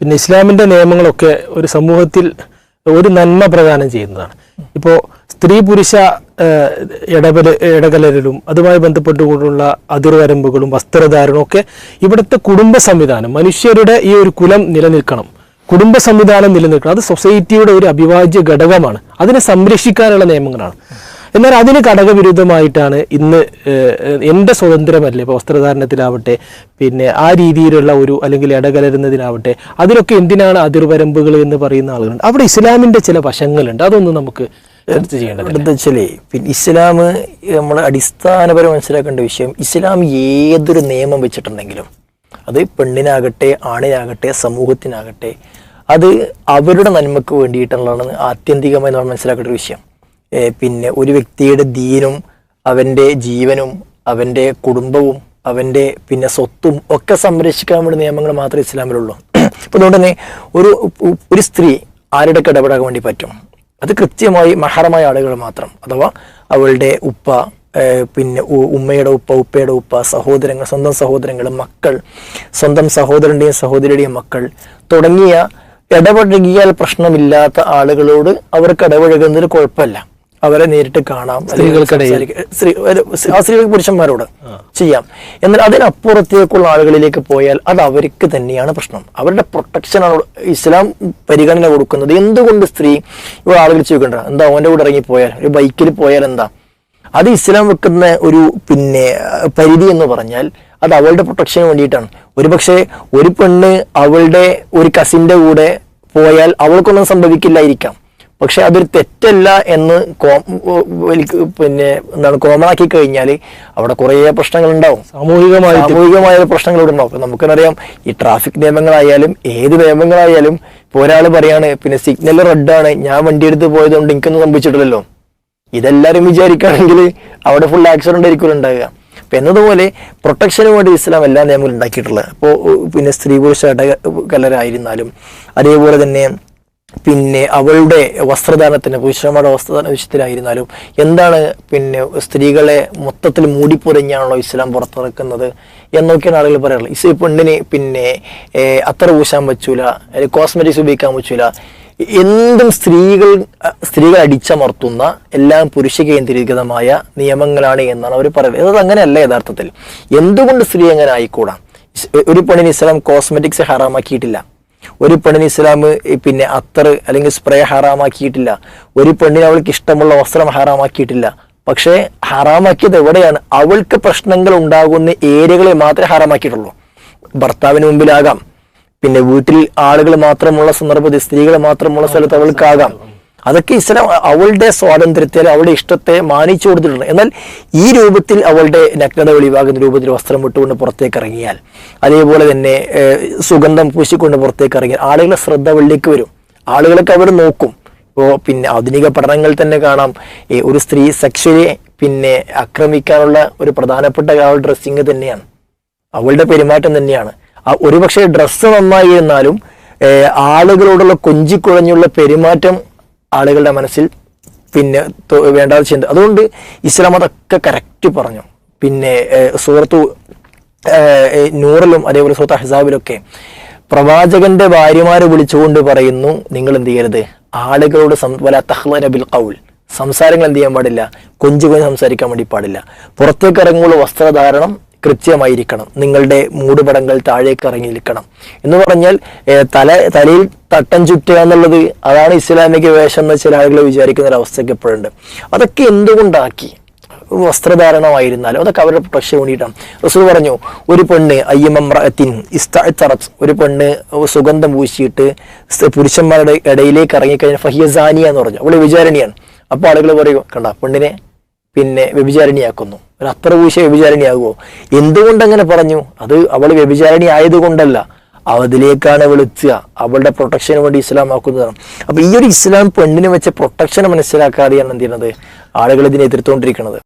പിന്നെ ഇസ്ലാമിന്റെ നിയമങ്ങളൊക്കെ ഒരു സമൂഹത്തിൽ ഒരു നന്മ പ്രദാനം ചെയ്യുന്നതാണ്. ഇപ്പോൾ സ്ത്രീ പുരുഷ ഇടപെല ഇടകലരലും അതുമായി ബന്ധപ്പെട്ടുകൊണ്ടുള്ള അതിർവരമ്പുകളും വസ്ത്രധാരണവും ഒക്കെ ഇവിടുത്തെ കുടുംബ സംവിധാനം മനുഷ്യരുടെ ഈ ഒരു കുലം നിലനിൽക്കണം. കുടുംബ സംവിധാനം നിലനിൽക്കണം. അത് സൊസൈറ്റിയുടെ ഒരു അവിഭാജ്യ ഘടകമാണ്. അതിനെ സംരക്ഷിക്കാനുള്ള നിയമങ്ങളാണ്. എന്നാൽ അതിന് ഘടകവിരുദ്ധമായിട്ടാണ് ഇന്ന് എന്റെ സ്വതന്ത്രമല്ലേ ഇപ്പോൾ വസ്ത്രധാരണത്തിലാവട്ടെ പിന്നെ ആ രീതിയിലുള്ള ഒരു അല്ലെങ്കിൽ ഇടകലരുന്നതിനാവട്ടെ അതിലൊക്കെ എന്തിനാണ് അതിർവരമ്പുകൾ എന്ന് പറയുന്ന ആളുകളുണ്ട്. അവിടെ ഇസ്ലാമിന്റെ ചില വശങ്ങളുണ്ട്. അതൊന്നും നമുക്ക് എന്താ വെച്ചാലേ പിന്നെ ഇസ്ലാം നമ്മൾ അടിസ്ഥാനപരം മനസ്സിലാക്കേണ്ട വിഷയം ഇസ്ലാം ഏതൊരു നിയമം വെച്ചിട്ടുണ്ടെങ്കിലും അത് പെണ്ണിനാകട്ടെ ആണിനാകട്ടെ സമൂഹത്തിനാകട്ടെ അത് അവരുടെ നന്മക്ക് വേണ്ടിയിട്ടുള്ളതാണ് ആത്യന്തികമായി നമ്മൾ മനസ്സിലാക്കേണ്ട ഒരു വിഷയം. പിന്നെ ഒരു വ്യക്തിയുടെ ദീനും അവന്റെ ജീവനും അവന്റെ കുടുംബവും അവന്റെ പിന്നെ സ്വത്തും ഒക്കെ സംരക്ഷിക്കാൻ വേണ്ടി നിയമങ്ങൾ മാത്രമേ ഇസ്ലാമിലുള്ളൂ. അപ്പോൾ അതുകൊണ്ട് തന്നെ ഒരു ഒരു സ്ത്രീ ആരുടെ ഇടപെടാൻ വേണ്ടി പറ്റും? അത് കൃത്യമായി മഹറമായ ആളുകൾ മാത്രം. അഥവാ അവളുടെ ഉപ്പ പിന്നെ ഉമ്മയുടെ ഉപ്പ ഉപ്പയുടെ ഉപ്പ സഹോദരങ്ങൾ സ്വന്തം സഹോദരങ്ങൾ മക്കൾ സ്വന്തം സഹോദരന്റെയും സഹോദരിയുടെയും മക്കൾ തുടങ്ങിയ ഇടപഴകിയാൽ പ്രശ്നമില്ലാത്ത ആളുകളോട് അവർക്ക് ഇടപഴകുന്നതിൽ കുഴപ്പമില്ല. അവരെ നേരിട്ട് കാണാം. സ്ത്രീകൾക്ക് പുരുഷന്മാരോട് ചെയ്യാം. എന്നാൽ അതിനപ്പുറത്തേക്കുള്ള ആളുകളിലേക്ക് പോയാൽ അത് അവർക്ക് തന്നെയാണ് പ്രശ്നം. അവരുടെ പ്രൊട്ടക്ഷനാണ് ഇസ്ലാം പരിഗണന കൊടുക്കുന്നത്. എന്തുകൊണ്ട് സ്ത്രീ ഇവിടെ ആളുകൾ ചോദിക്കണ്ട? എന്താ അവന്റെ കൂടെ ഇറങ്ങി പോയാൽ? ഒരു ബൈക്കിൽ പോയാൽ എന്താ? അത് ഇസ്ലാം വെക്കുന്ന ഒരു പിന്നെ പരിധി എന്ന് പറഞ്ഞാൽ അത് അവളുടെ പ്രൊട്ടക്ഷന് വേണ്ടിയിട്ടാണ്. ഒരുപക്ഷെ ഒരു പെണ്ണ് അവളുടെ ഒരു കസിന്റെ കൂടെ പോയാൽ അവൾക്കൊന്നും സംഭവിക്കില്ലായിരിക്കാം. പക്ഷെ അതൊരു തെറ്റല്ല എന്ന് കോ- പിന്നെ എന്താണ് കോമൺ ആക്കി കഴിഞ്ഞാൽ അവിടെ കുറേ പ്രശ്നങ്ങൾ ഉണ്ടാവും സാമൂഹികമായ സാമൂഹികമായ പ്രശ്നങ്ങൾ ഇവിടെ ഉണ്ടാവും നമുക്കറിയാം ഈ ട്രാഫിക് നിയമങ്ങളായാലും ഏത് നിയമങ്ങളായാലും ഇപ്പൊ ഒരാൾ പറയാണ് പിന്നെ സിഗ്നൽ റെഡാണ് ഞാൻ വണ്ടി എടുത്ത് പോയതുകൊണ്ട് എനിക്കൊന്നും സംഭവിച്ചിട്ടില്ലല്ലോ. ഇതെല്ലാവരും വിചാരിക്കുകയാണെങ്കിൽ അവിടെ ഫുൾ ആക്സിഡന്റ് ആയിരിക്കും ഉണ്ടാകുക അപ്പൊ എന്നതുപോലെ പ്രൊട്ടക്ഷന് വേണ്ടി ഇസ്ലാം എല്ലാ നിയമങ്ങളും ഉണ്ടാക്കിയിട്ടുള്ളത്. അപ്പോൾ പിന്നെ സ്ത്രീ പുരുഷ കലരായിരുന്നാലും അതേപോലെ തന്നെ പിന്നെ അവളുടെ വസ്ത്രധാരണത്തിന് പുരുഷന്മാരുടെ വസ്ത്രധാരണ വിഷയത്തിലായിരുന്നാലും എന്താണ് പിന്നെ സ്ത്രീകളെ മൊത്തത്തിൽ മൂടിപ്പൊതിഞ്ഞാണല്ലോ ഇസ്ലാം പുറത്തിറക്കുന്നത് എന്നൊക്കെയാണ് ആളുകൾ പറയാറുള്ളത്. ഇസ് പെണ്ണിന് പിന്നെ അത്ര പൂശാൻ പറ്റൂല അല്ലെങ്കിൽ കോസ്മെറ്റിക്സ് ഉപയോഗിക്കാൻ പറ്റൂല. എന്തും സ്ത്രീകൾ സ്ത്രീകൾ അടിച്ചമർത്തുന്ന എല്ലാം പുരുഷ കേന്ദ്രീകൃതമായ നിയമങ്ങളാണ് എന്നാണ് അവർ പറയുന്നത്. അത് അങ്ങനെയല്ല യഥാർത്ഥത്തിൽ. എന്തുകൊണ്ട് സ്ത്രീ അങ്ങനെ ആയിക്കൂടാ? ഒരു പെണ്ണിന് ഇസ്ലാം കോസ്മെറ്റിക്സ് ഹറാമാക്കിയിട്ടില്ല. ഒരു പെണ്ണിന് ഇസ്ലാം പിന്നെ അത്തർ അല്ലെങ്കിൽ സ്പ്രേ ഹറാമാക്കിയിട്ടില്ല. ഒരു പെണ്ണിന് അവൾക്ക് ഇഷ്ടമുള്ള വസ്ത്രം ഹറാമാക്കിയിട്ടില്ല. പക്ഷേ ഹറാമാക്കിയത് എവിടെയാണ്? അവൾക്ക് പ്രശ്നങ്ങൾ ഉണ്ടാകുന്ന ഏരിയകളെ മാത്രമേ ഹറാമാക്കിയിട്ടുള്ളൂ. ഭർത്താവിന് മുമ്പിലാകാം. പിന്നെ വീട്ടിൽ ആളുകൾ മാത്രമുള്ള സന്ദർഭത്തിൽ സ്ത്രീകൾ മാത്രമുള്ള സ്ഥലത്ത് അവൾക്കാകാം. അതൊക്കെ ഇസ്ലാം അവളുടെ സ്വാതന്ത്ര്യത്തെ അവളുടെ ഇഷ്ടത്തെ മാനിച്ചു കൊടുത്തിട്ടുണ്ട്. എന്നാൽ ഈ രൂപത്തിൽ അവളുടെ നഗ്നത വെളിവാകുന്ന രൂപത്തിൽ വസ്ത്രം വിട്ടുകൊണ്ട് പുറത്തേക്ക് ഇറങ്ങിയാൽ അതേപോലെ തന്നെ സുഗന്ധം പൂശിക്കൊണ്ട് പുറത്തേക്ക് ഇറങ്ങിയാൽ ആളുകളെ ശ്രദ്ധ വെള്ളിക്ക് വരും. ആളുകളൊക്കെ അവർ നോക്കും. ഇപ്പോൾ പിന്നെ ആധുനിക പഠനങ്ങൾ തന്നെ കാണാം. ഒരു സ്ത്രീ സെക്ഷലി പിന്നെ ആക്രമിക്കാനുള്ള ഒരു പ്രധാനപ്പെട്ട അവളുടെ ഡ്രസ്സിങ് തന്നെയാണ്. അവളുടെ പെരുമാറ്റം തന്നെയാണ്. ഒരുപക്ഷെ ഡ്രസ്സ് നന്നായി എന്നാലും ആളുകളോടുള്ള കൊഞ്ചിക്കുഴഞ്ഞുള്ള പെരുമാറ്റം ആളുകളുടെ മനസ്സിൽ പിന്നെ വേണ്ടാത് ചെയ്യുന്നത് അതുകൊണ്ട് ഇസ്ലാം അതൊക്കെ കറക്റ്റ് പറഞ്ഞു. പിന്നെ സുഹൃത്തു നൂറിലും അതേപോലെ സുഹൃത്ത് അഹ്സാബിലൊക്കെ പ്രവാചകന്റെ ഭാര്യമാരെ വിളിച്ചുകൊണ്ട് പറയുന്നു നിങ്ങൾ എന്ത് ചെയ്യരുത് ആളുകളോട് വല തഹ്ലന ബിൽ ഖൗൽ. സംസാരങ്ങൾ എന്ത് ചെയ്യാൻ പാടില്ല. കൊഞ്ചു കൊഞ്ച് സംസാരിക്കാൻ വേണ്ടി പാടില്ല. പുറത്തേക്ക് ഇറങ്ങുമ്പോൾ വസ്ത്രധാരണം കൃത്യമായിരിക്കണം. നിങ്ങളുടെ മൂടുപടങ്ങൾ താഴേക്ക് ഇറങ്ങി നിൽക്കണം. എന്ന് പറഞ്ഞാൽ തല തലയിൽ തട്ടം ചുറ്റുക എന്നുള്ളത് അതാണ് ഇസ്ലാമിക വേഷം എന്ന് ചില ആളുകൾ വിചാരിക്കുന്ന ഒരു അവസ്ഥയ്ക്ക് എപ്പോഴുണ്ട് അതൊക്കെ എന്തുകൊണ്ടാക്കി? വസ്ത്രധാരണമായിരുന്നാലും? അതൊക്കെ അവരുടെ പ്രൊട്ടക്ഷൻ വേണ്ടിയിട്ടാണ്. റസൂൽ പറഞ്ഞു ഒരു പെണ്ണ് അയ്യമമ്രത്തിൻ ഇസ്തറബ് ഒരു പെണ്ണ് സുഗന്ധം പൂശിയിട്ട് പുരുഷന്മാരുടെ ഇടയിലേക്ക് ഇറങ്ങിക്കഴിഞ്ഞാൽ ഫഹിയസാനിയ എന്ന് പറഞ്ഞു. അവൾ വിചാരണിയാണ്. അപ്പോൾ ആളുകൾ പറയും കണ്ട പെണ്ണിനെ പിന്നെ വ്യഭിചാരിണിയാക്കുന്നു. ഒരു അത്ര പൂശിയ വ്യഭിചാരിണിയാകുമോ എന്തുകൊണ്ട് അങ്ങനെ പറഞ്ഞു? അത് അവൾ വ്യഭിചാരിണി ആയതുകൊണ്ടല്ല. അതിലേക്കാണ് എത്തുക. അവളുടെ പ്രൊട്ടക്ഷന് വേണ്ടി ഇസ്ലാം ആക്കുന്നതാണ്. അപ്പൊ ഈ ഒരു ഇസ്ലാം പെണ്ണിനെ വെച്ച പ്രൊട്ടക്ഷൻ മനസ്സിലാക്കാതെയാണ് എന്ത് ചെയ്യുന്നത്? ആളുകൾ ഇതിനെ എതിർത്തുകൊണ്ടിരിക്കുന്നത്.